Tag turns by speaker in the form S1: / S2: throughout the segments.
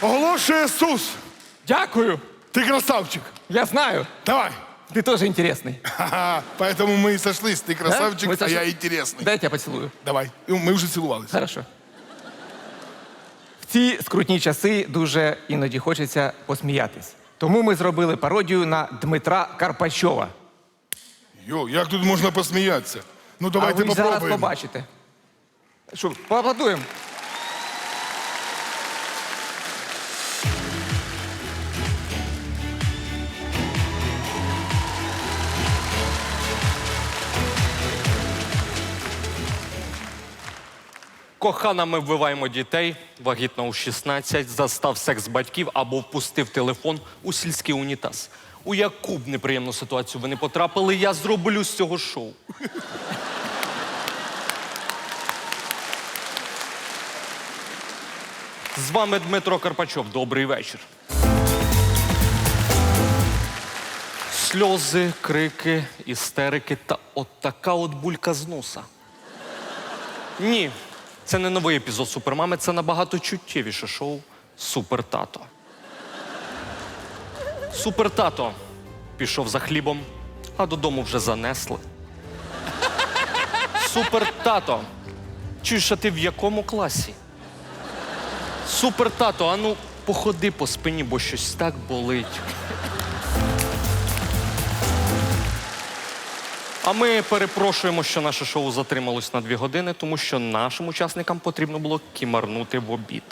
S1: Оголошує Сус.
S2: Дякую.
S1: Ты красавчик.
S2: Я знаю.
S1: Давай.
S2: Ты тоже интересный.
S1: Ха-ха. Поэтому мы и сошлись. Ты красавчик,
S2: Мы
S1: а
S2: сошли-
S1: я интересный.
S2: Дай я тебя поцелую.
S1: Давай. Ну, Мы уже целовались.
S2: Хорошо. В ці скрутні часи дуже іноді хочеться посміятись. Тому ми зробили пародію на Дмитра Карпачова.
S1: Йо, як тут можна посміятися? Ну
S2: а
S1: давайте
S2: ви зараз
S1: попробуємо.
S2: побачите. Що, поаплодуємо?
S3: Кохана, ми вбиваємо дітей, вагітна у 16, застав секс батьків або впустив телефон у сільський унітаз. У яку б неприємну ситуацію ви не потрапили, я зроблю з цього шоу. З вами Дмитро Карпачов. Добрий вечір. Сльози, крики, істерики та от така от булька з носа. Ні, це не новий епізод Супермами, це набагато чуттєвіше шоу Супер Тато. Супер Тато пішов за хлібом, а додому вже занесли. Супер Тато. Чуєш, а ти в якому класі? Супер Тато, ану, походи по спині, бо щось так болить. А ми перепрошуємо, що наше шоу затрималось на дві години, тому що нашим учасникам потрібно було кімарнути в обід.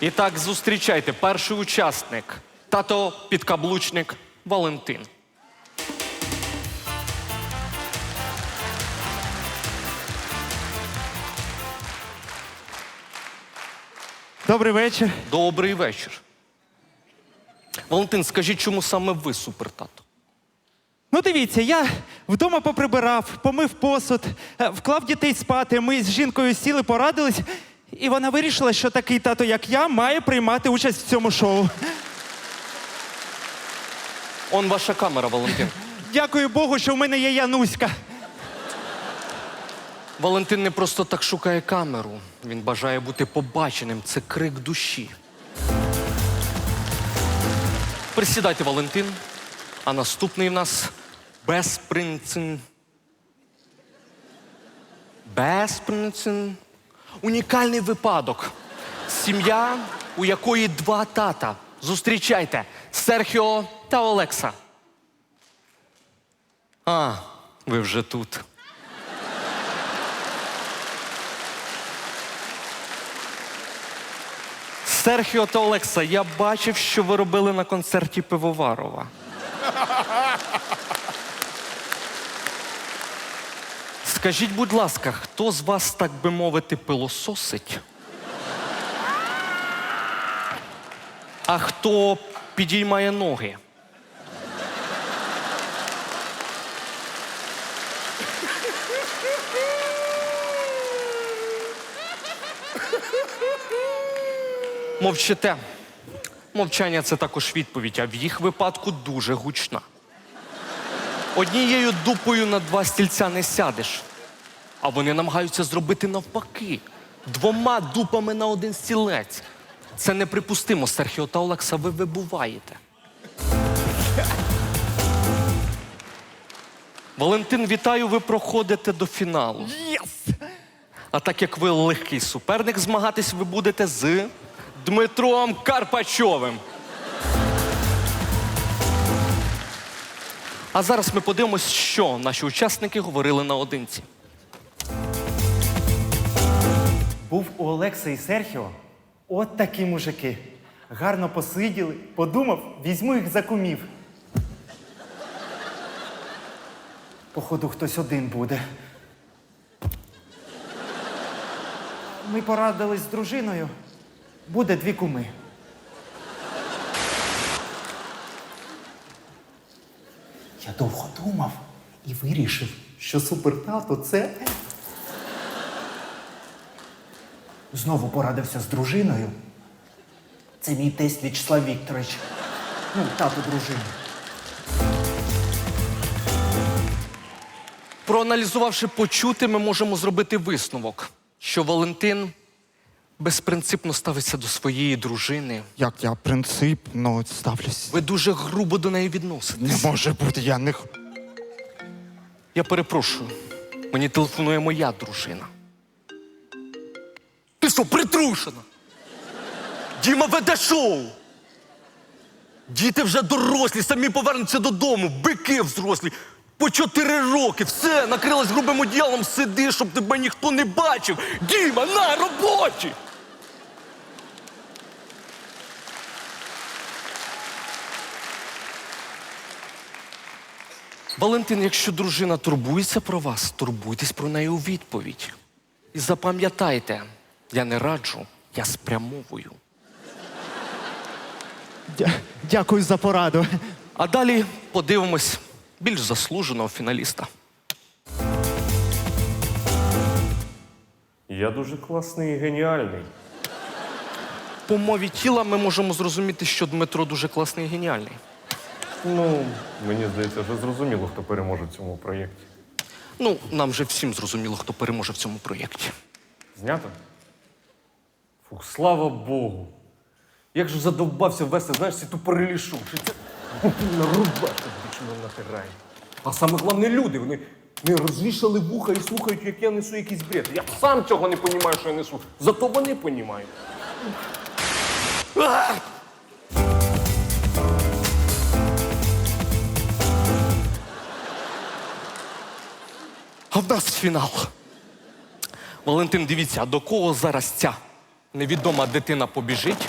S3: І так, зустрічайте, перший учасник тато підкаблучник Валентин.
S4: Добрий вечір.
S3: Добрий вечір. Валентин, скажіть, чому саме ви супертато?
S4: Ну, дивіться, я вдома поприбирав, помив посуд, е, вклав дітей спати. Ми з жінкою сіли, порадились, і вона вирішила, що такий тато, як я, має приймати участь в цьому шоу.
S3: Он ваша камера, Валентин.
S4: Дякую Богу, що в мене є Януська.
S3: Валентин не просто так шукає камеру. Він бажає бути побаченим. Це крик душі. Присідайте, Валентин. А наступний в нас безпринцин. Безпринцин. Унікальний випадок. Сім'я, у якої два тата. Зустрічайте Серхіо та Олекса. А, ви вже тут. Серхіо та Олекса, я бачив, що ви робили на концерті Пивоварова. Скажіть, будь ласка, хто з вас, так би мовити, пилососить? А хто підіймає ноги? Мовчите. Мовчання це також відповідь, а в їх випадку дуже гучна. Однією дупою на два стільця не сядеш, а вони намагаються зробити навпаки. Двома дупами на один стілець. Це неприпустимо, Серхіо та Олекса, ви вибуваєте. Валентин, вітаю, ви проходите до фіналу.
S4: Єс!
S3: А так як ви легкий суперник, змагатись ви будете з Дмитром Карпачовим. А зараз ми подивимось, що наші учасники говорили наодинці.
S4: Був у Олекси і Серхіо от такі мужики. Гарно посиділи, подумав, візьму їх за кумів. Походу, хтось один буде. Ми порадились з дружиною. Буде дві куми. Я довго думав і вирішив, що супертато це. Знову порадився з дружиною. Це мій тесть В'ячеслав Вікторович. Ну, тато дружини.
S3: Проаналізувавши почути, ми можемо зробити висновок, що Валентин безпринципно ставиться до своєї дружини.
S4: Як я принципно ставлюсь?
S3: Ви дуже грубо до неї
S4: Не
S3: відноситесь.
S4: може бути, я не. х-
S3: Я перепрошую. Мені телефонує моя дружина. Ти що, притрушена? Діма веде шоу. Діти вже дорослі, самі повернуться додому, бики взрослі. По чотири роки, все, накрилась грубим одіялом, сиди, щоб тебе ніхто не бачив. Діма, на роботі! Валентин, якщо дружина турбується про вас, турбуйтесь про неї у відповідь. І запам'ятайте, я не раджу, я спрямовую.
S4: Дя- Дякую за пораду.
S3: А далі подивимось більш заслуженого фіналіста.
S5: Я дуже класний і геніальний.
S3: По мові тіла ми можемо зрозуміти, що Дмитро дуже класний і геніальний.
S5: Ну, мені здається, вже зрозуміло, хто переможе в цьому проєкті.
S3: Ну, нам вже всім зрозуміло, хто переможе в цьому проєкті.
S5: Знято? Фух, слава Богу. Як же задовбався вести, знаєш, ці тупорилі. Що це на бічно натирає. А саме головне люди, вони не розвішали вуха і слухають, як я несу якийсь бред. Я сам цього не розумію, що я несу. Зато вони розуміють.
S3: А в нас фінал. Валентин, дивіться, а до кого зараз ця невідома дитина побіжить?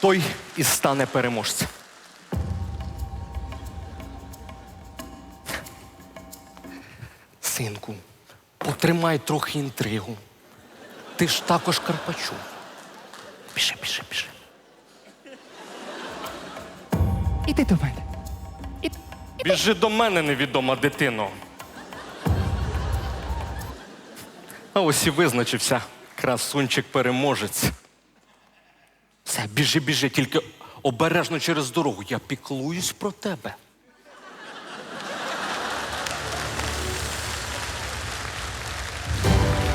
S3: Той і стане переможцем. Синку, потримай трохи інтригу. Ти ж також Карпачов. Піши, піши, піши.
S4: Іди до мене.
S3: Біжи до мене, невідома дитино. А ось і визначився красунчик-переможець. Все, біжи, біжи, тільки обережно через дорогу. Я піклуюсь про тебе.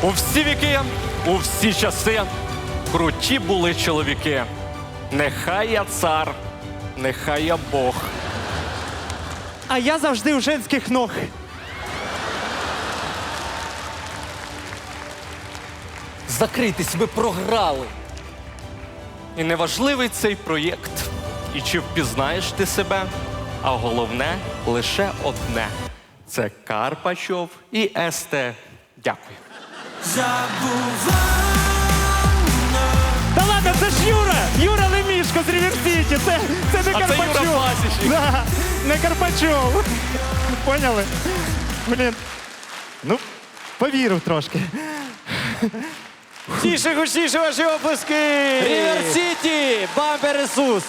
S3: У всі віки, у всі часи круті були чоловіки. Нехай я цар, нехай я Бог.
S4: А я завжди у женських ног.
S3: Закрийтесь, ви програли. І неважливий цей проєкт. І чи впізнаєш ти себе, а головне лише одне: це Карпачов і СТ. Дякую.
S4: Та ладно, це ж Юра! Юра Лемішко з Ріверсіті. Це, це не
S3: А це Юра
S4: Карпачов.
S3: Пасічник.
S4: Да, не Карпачов. Поняли? Блін. Ну, повірив трошки.
S6: Тише, гучніше ваші оплески! Рівер Сіті! Бампер Ісус!